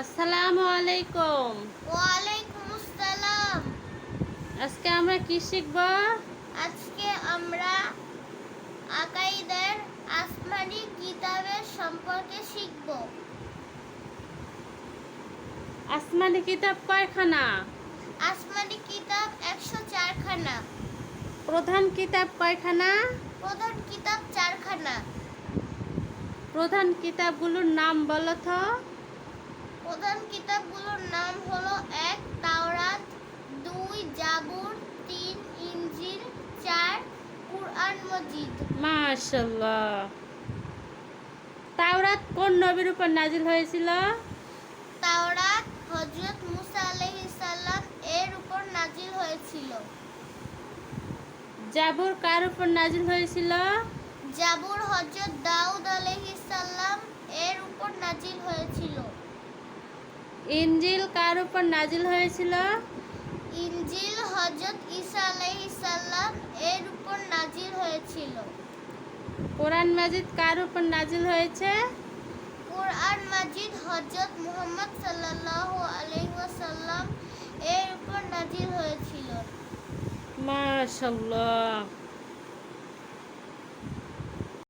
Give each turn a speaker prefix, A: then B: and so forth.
A: আসসালামু আলাইকুম।
B: ওয়ালাইকুম আসসালাম।
A: আজকে আমরা কি শিখব?
B: আজকে আমরা আকাইদের আসমানি কিতাবের সম্পর্কে শিখব।
A: আসমানি কিতাব কয়খানা?
B: আসমানি কিতাব একশো চারখানা।
A: প্রধান কিতাব কয়খানা?
B: প্রধান কিতাব চারখানা।
A: প্রধান কিতাবগুলোর নাম বলো তো।
B: প্রধান কিতাবগুলোর নাম হলো এক তাওরাত দুই জাবুর তিন ইঞ্জিল চার কুরআন মজিদ।
A: মাশাল্লাহ তাওরাত কোন নবীর উপর নাজিল হয়েছিল?
B: তাওরাত হজরত মুসা আলাইহিস সালাম এর উপর নাজিল হয়েছিল।
A: জাবুর কার উপর নাজিল হয়েছিল?
B: জাবুর হজরত দাউদ আলাইহিস সালাম এর উপর নাজিল হয়েছিল
A: ইঞ্জিল কার উপর নাজিল হয়েছিল?
B: ইনজিল হজরত ঈসা আলাইহিস সালাম এর উপর নাজিল হয়েছিল।
A: কোরআন মাজিদ কার উপর নাজিল হয়েছে?
B: কোরআন মাজিদ হজরত মুহাম্মদ সাল্লাল্লাহু আলাইহি ওয়াসাল্লাম এর উপর নাজিল হয়েছিল।
A: মাশাল্লাহ